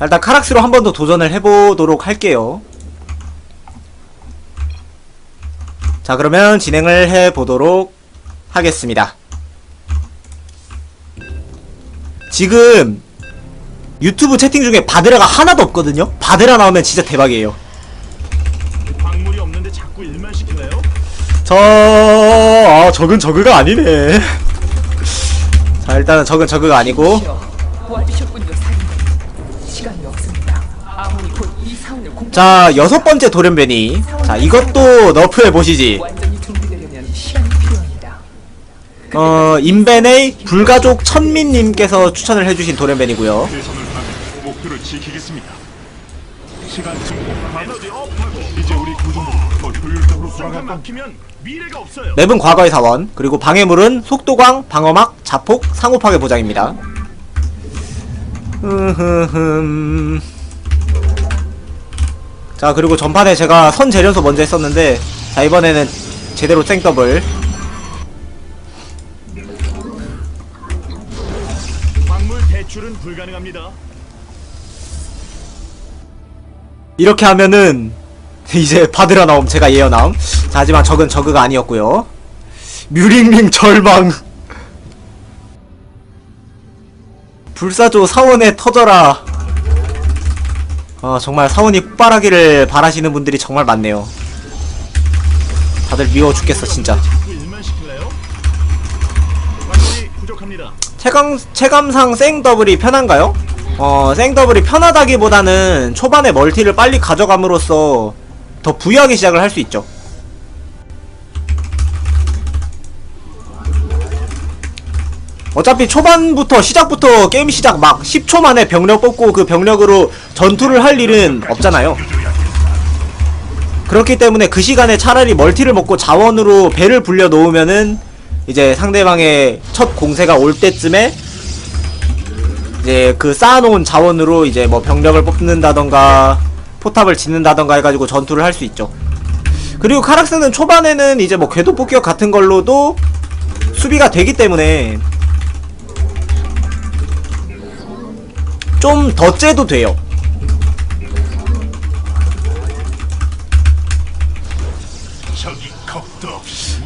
자, 일단 카락스로 한 번 더 도전을 해보도록 할게요. 자, 그러면 진행을 해보도록 하겠습니다. 지금 유튜브 채팅 중에 바드라가 하나도 없거든요? 바드라 나오면 진짜 대박이에요. 광물이 없는데 자꾸 일만 시킬래요? 저, 아, 적은 저그가 아니네. 자, 일단은 적은 저그가 아니고, 도와주셨군요, 사령관. 시간이 없습니다. 아무리 곧 이 사원을 공 자, 여섯 번째 돌연변이. 자, 이것도 너프해 보시지. 어, 인벤의 불가족 천민님께서 추천을 해주신 돌연변이고요. 최선을 다해 목표를 지키겠습니다. 시간 증폭 에너지 업하고 이제 우리 구조물이 더 효율적으로 돌아갈 건 막히면 미래가 없어요. 맵은 과거의 사원, 그리고 방해물은 속도광, 방어막, 자폭, 상호파괴 보장입니다. 흐흐흠. 자, 그리고 전판에 제가 선 재련소 먼저 했었는데, 자, 이번에는 제대로 생더블. 광물 대출은 불가능합니다. 이렇게 하면은, 이제 받으러 나옴, 제가 예언함. 자, 하지만 적은 저그가 아니었고요 뮤링링 절망. 불사조 사원에 터져라. 어, 정말 사원이 폭발하기를 바라시는 분들이 정말 많네요. 다들 미워 죽겠어, 진짜. 체감, 체감상 생더블이 편한가요? 어, 생더블이 편하다기보다는 초반에 멀티를 빨리 가져감으로써 더 부유하게 시작을 할 수 있죠. 어차피 초반부터 시작부터 게임 시작 막 10초 만에 병력 뽑고 그 병력으로 전투를 할 일은 없잖아요. 그렇기 때문에 그 시간에 차라리 멀티를 먹고 자원으로 배를 불려 놓으면은 이제 상대방의 첫 공세가 올 때쯤에 이제 그 쌓아놓은 자원으로 이제 뭐 병력을 뽑는다던가 포탑을 짓는다던가 해가지고 전투를 할 수 있죠. 그리고 카락스는 초반에는 이제 뭐 궤도 폭격 같은 걸로도 수비가 되기 때문에 좀 더 째도 돼요.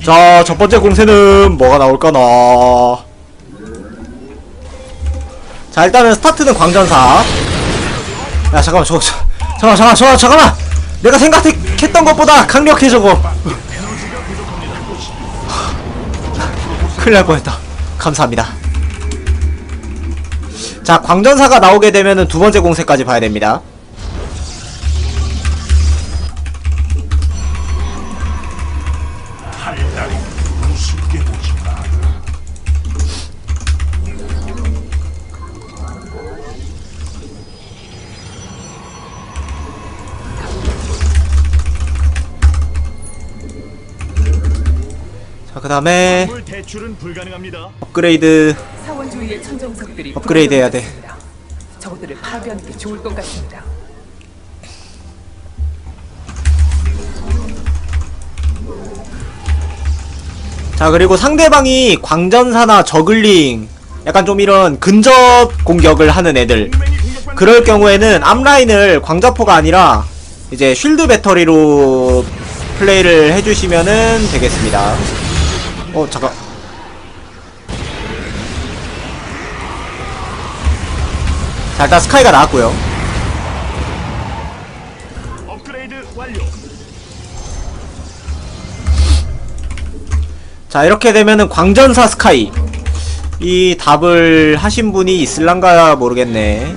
자, 첫 번째 공세는 뭐가 나올까나. 자, 일단은 스타트는 광전사. 야, 잠깐만, 저거, 저, 잠깐만, 잠깐만, 저거, 잠깐만! 내가 생각했던 것보다 강력해, 저거. 큰일 날 뻔했다. 감사합니다. 자, 광전사가 나오게 되면은 두 번째 공세까지 봐야 됩니다. 자, 그 다음에. 업그레이드. 사원주의의 천정석들이 업그레이드 해야 돼. 불안정해졌습니다. 저것들을 파괴하는 게 좋을 것 같습니다. 자 그리고 상대방이 광전사나 저글링 약간 좀 이런 근접 공격을 하는 애들 그럴 경우에는 앞라인을 광자포가 아니라 이제 쉴드 배터리로 플레이를 해주시면은 되겠습니다 어 잠깐 자 일단 스카이가 나왔고요. 업그레이드 완료. 자 이렇게 되면은 광전사 스카이. 이 답을 하신 분이 있을란가 모르겠네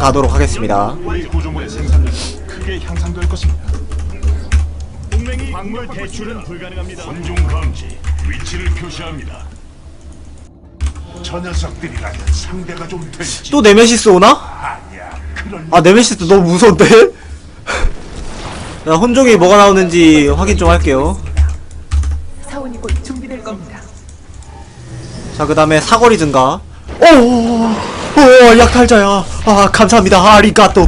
가도록 하겠습니다 우리 구조물의 생산력이 크게 향상될 것입니다. 동맹이 광물 대출은 불가능합니다. 군중 감지 위치를 표시합니다. 저 녀석들이라면 상대가 좀 될지 또 네메시스 오나? 아니야. 그런 아 네메시스 너무 무서운데? 자 혼종이 뭐가 나오는지 확인 좀 할게요 사원이 곧 준비될 겁니다. 자, 그 다음에 사거리 증가. 오, 오, 약탈자야. 아, 감사합니다. 아리가또.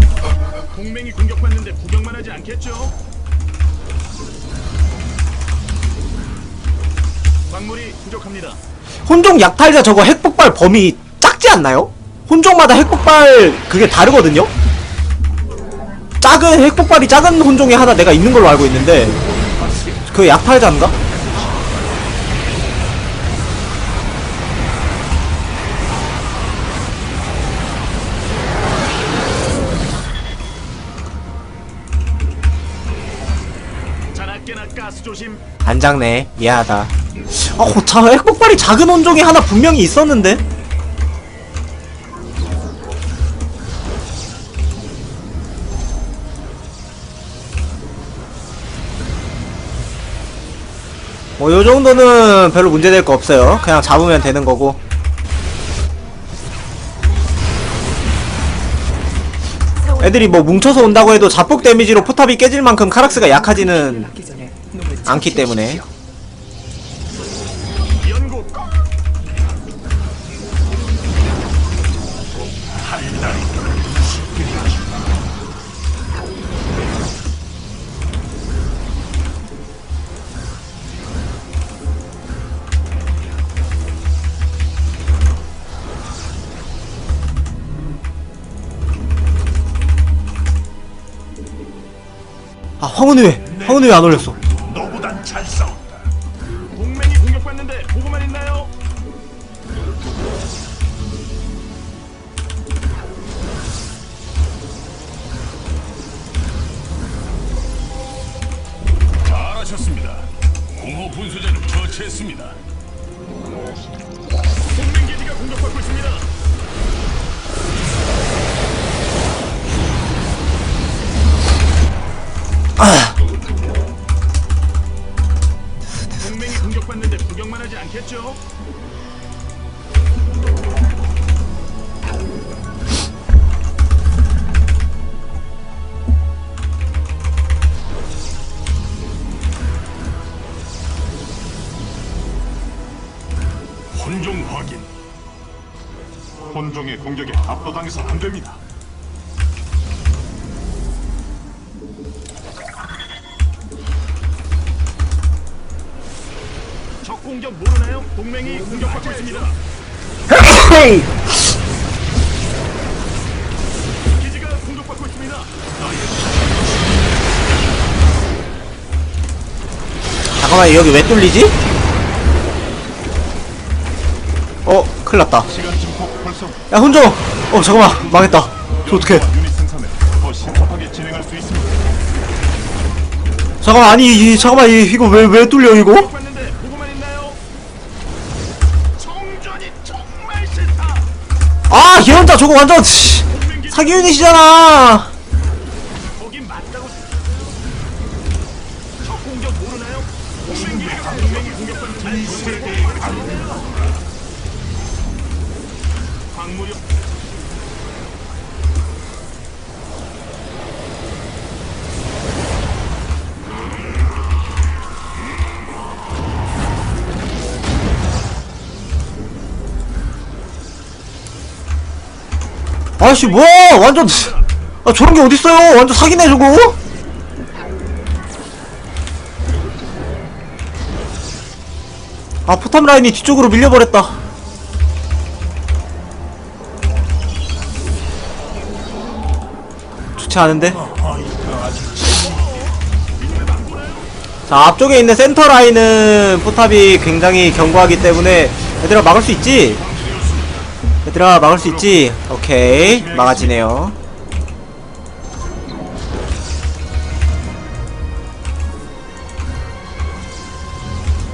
동맹이 공격받는데 구경만 하지 않겠죠? 광물이 부족합니다. 혼종 약탈자 저거 핵폭발 범위 작지 않나요? 혼종마다 핵폭발 그게 다르거든요? 작은 핵폭발이 작은 혼종이 하나 내가 있는 걸로 알고 있는데 그 약탈자인가? 조심. 안 작네 미안하다. 아 호- 자, 핵폭발이 작은 혼종이 하나 분명히 있었는데? 뭐 요 정도는 별로 문제될 거 없어요. 그냥 잡으면 되는 거고. 애들이 뭐 뭉쳐서 온다고 해도 자폭 데미지로 포탑이 깨질 만큼 카락스가 약하지는 않기 때문에 연구. 아왜안 올렸어 혼종 확인. 혼종의 공격에 압도당해서 안 됩니다. 동맹이 공격받고 있습니다. 기지가 공격받고 있습니다. 잠깐만 여기 왜 뚫리지? 어 큰일났다 시간 증폭 활성. 야 혼종 어 잠깐만 망했다 저 어떡해 유닛 생산을 더 신속하게 진행할 수 있습니다. 잠깐만 아니 이, 잠깐만 이, 이거 왜 왜 뚫려 이거? 저거 완전 기지 사기 유닛이잖아. 맞 아씨 뭐야? 완전 아 저런 게 어딨어요? 완전 사기네 저거? 아 포탑 라인이 뒤쪽으로 밀려버렸다. 좋지 않은데? 자 앞쪽에 있는 센터 라인은 포탑이 굉장히 견고하기 때문에 얘들아 막을 수 있지? 얘들아 막을 수 있지? 오케이 막아지네요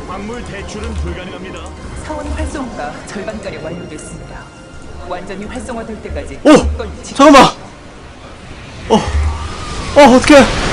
광물 대출은 불가능합니다. 사원 활성화가 절반가량 완료됐습니다. 완전히 활성화될 때까지 오! 잠깐만 어! 어 어떡해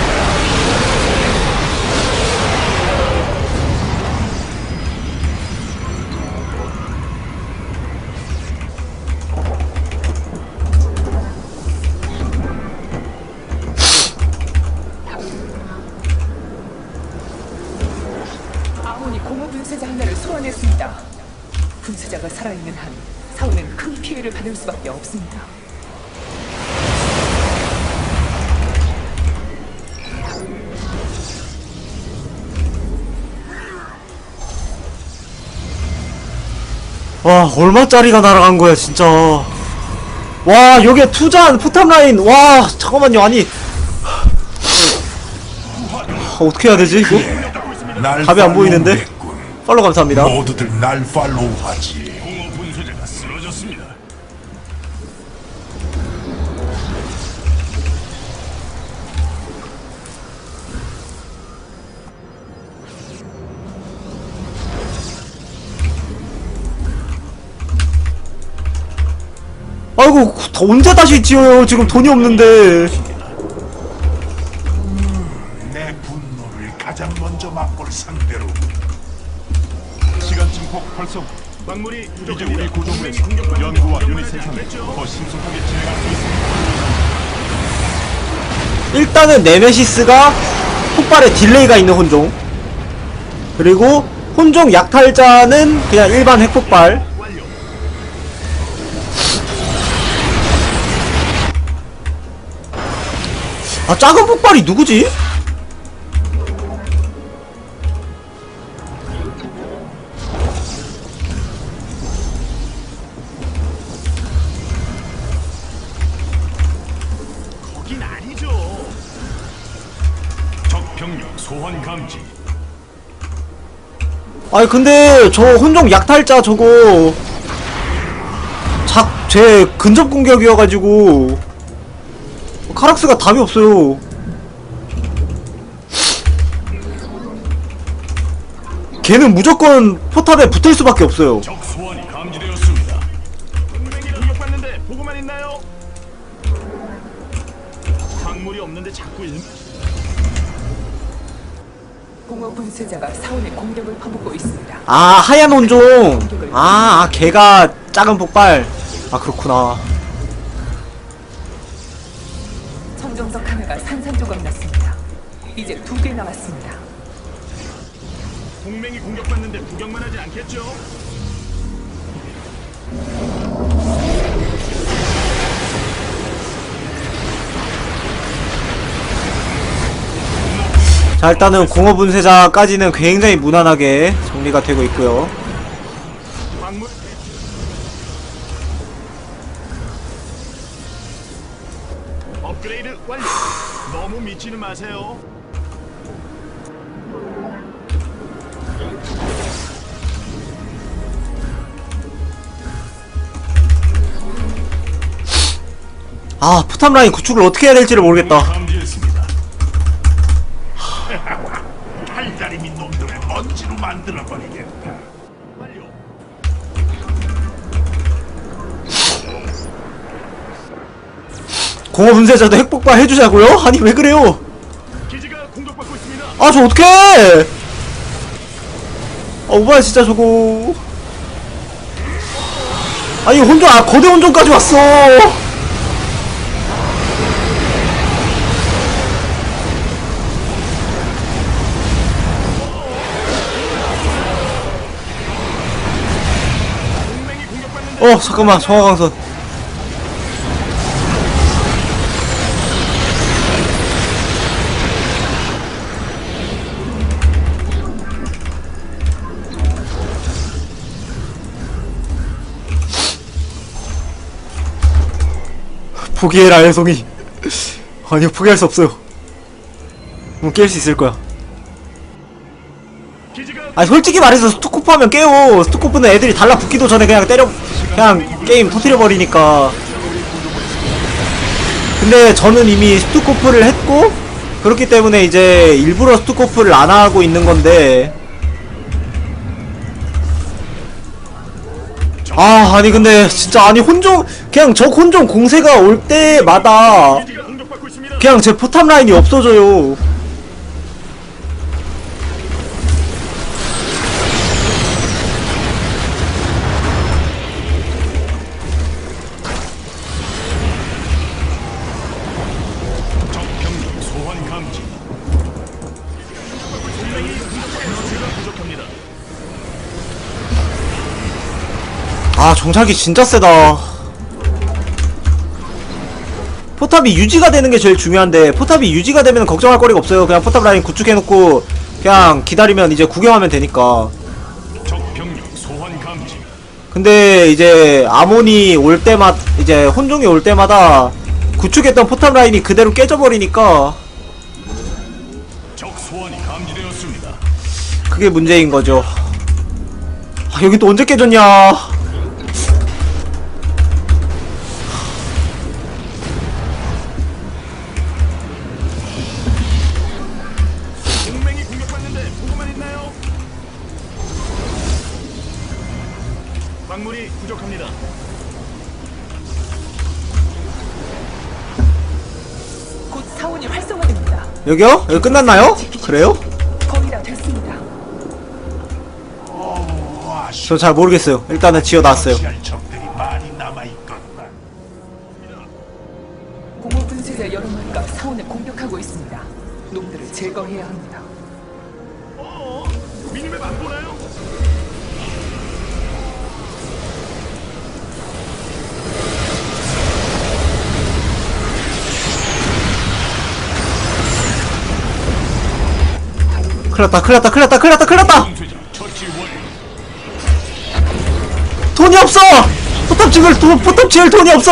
와 얼마짜리가 날아간 거야 진짜. 와 여기에 투자한 포탑 라인. 와 잠깐만요 아니. 하, 어떻게 해야 되지 이거? 날 답이 안 보이는데? 팔로 감사합니다. 모두들 날 팔로우하지. 아이고 더 언제 다시 지어요. 지금 돈이 없는데. 내 분노를 가장 먼저 맛볼 상대로. 시간 증폭 활성. 광물이 이제 우리 구조물에서 연구와 유닛 생산을 더 신속하게 진행할 수 있습니다. 일단은 네메시스가 폭발에 딜레이가 있는 혼종. 그리고 혼종 약탈자는 그냥 일반 핵폭발 아 작은 폭발이 누구지? 거긴 아니죠. 적 병력 소환 감지. 아니 근데 저 혼종 약탈자 저거 작 제 근접 공격이어가지고 카락스가 답이 없어요 걔는 무조건 포탑에 붙을 수밖에 없어요 적 소환이 감지되었습니다. 동맹이 공격받는데 보고만 있나요? 광물이 없는데 자꾸 일... 공허 분쇄자가 사원의 공격을 퍼붓고 있습니다. 아 하얀 혼종 아, 아 걔가 작은 폭발 아 그렇구나 산산조각 났습니다. 이제 두 개 남았습니다. 동맹이 공격받는데 구경만 하지 않겠죠? 자 일단은 공허 분쇄자까지는 굉장히 무난하게 정리가 되고 있고요 너무 미치는 마세요. 아 포탑 라인 구축을 어떻게 해야 될지를 모르겠다 감지했습니다. 달다리미 놈들을 먼지로 만들어 버리 공허 분쇄자도 핵폭발 해주자고요? 아니 왜 그래요. 아 저 어떡해! 아 오바야 진짜 저거. 아니 혼종 아 거대 혼종까지 왔어. 어 잠깐만 정화강선 포기해라 애송이. 아니요 포기할 수 없어요. 뭐 깰 수 있을 거야. 아니 솔직히 말해서 스투코프 하면 깨요 스투코프는 애들이 달라붙기도 전에 그냥 때려 그냥 게임 터트려 버리니까. 근데 저는 이미 스투코프를 했고 그렇기 때문에 이제 일부러 스투코프를 안 하고 있는 건데 아 아니 근데 진짜 아니 혼종 그냥 저 혼종 공세가 올 때마다. 그냥 제 포탑 라인이 없어져요 정찰기 진짜 세다 포탑이 유지가 되는 게 제일 중요한데 포탑이 유지가 되면 걱정할 거리가 없어요 그냥 포탑 라인 구축해놓고 그냥 기다리면 이제 구경하면 되니까. 근데 이제 아몬이 올 때마다 이제 혼종이 올 때마다 구축했던 포탑 라인이 그대로 깨져버리니까. 그게 문제인 거죠 아, 여기 또 언제 깨졌냐 광물이 부족합니다. 곧 사원이 활성화됩니다. 여기요? 여기 끝났나요? 그래요? 거의 다 됐습니다. 와, 저잘 모르겠어요 일단은 지어놨어요 시할 적들이 많이 남아있건만. 공허 분쇄자 여러 마리가 사원을 공격하고 있습니다. 놈들을 제거해야 합니다. 큰일났다 큰일났다 큰일났다 큰일났다 큰일났다. 돈이 없어! 포탑 찍을 돈, 포탑 지을 돈이 없어!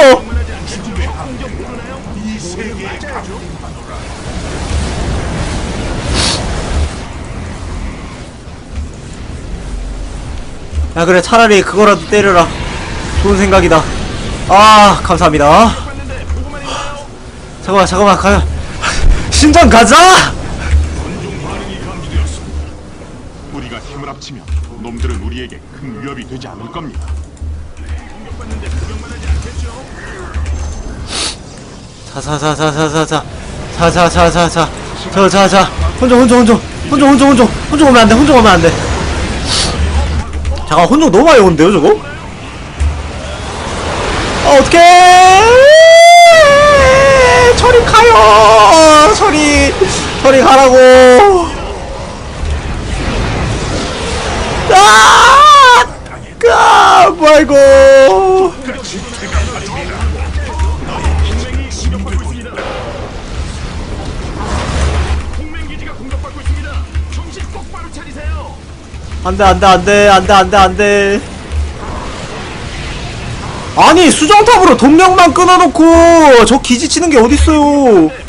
야 그래 차라리 그거라도 때려라 좋은 생각이다 아 감사합니다 잠깐만 잠깐만 가 신장 가자! 힘을 합치면 놈들은 우리에게 큰 위협이 되지 않을 겁니다. 공격받는데 구경만 하지 않겠죠? 자자자자자자자. 자자자자자. 자자자. 혼종 혼종 혼종. 혼종 혼종 혼종. 혼종 오면 안돼 혼종 오면 안돼. 잠깐 혼종 너무 많이 오는데요 저거? 아 어떡해. 저리 가요. 저리 저리 가라고 아! 아, 차리세요. 안돼 안돼 안돼 안돼 안돼 안돼 아니 수정탑으로 동력만 끊어놓고 저 기지 치는 게 어딨어요?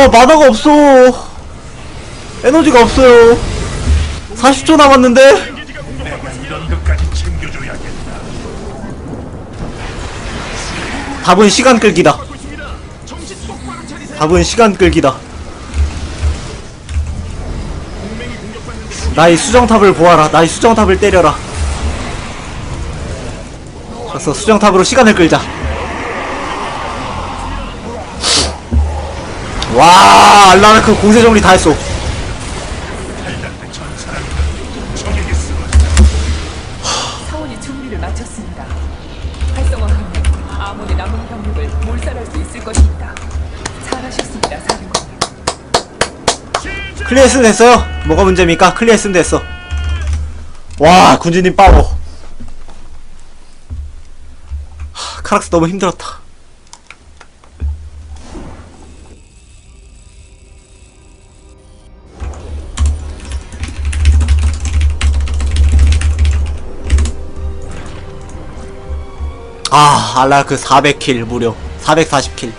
어 만화가 없어. 에너지가 없어요. 40초 남았는데. 답은 시간 끌기다. 답은 시간 끌기다. 나의 수정탑을 보아라. 나의 수정탑을 때려라. 좋았어 수정탑으로 시간을 끌자 와 알라르크 공세 정리 다 했어 달달한 전사람이다. 적에게 쓰러져. 사원이 준비를 마쳤습니다. 활성화하면 아몬의 남은 병력을 몰살할 수 있을 것입니다. 잘하셨습니다, 사령관님. 클리어 했으면 됐어요 뭐가 문제입니까 클리어 했으면 됐어 와 군주님 하, 카락스 너무 힘들었다 아 알라크 400킬 무려. 440킬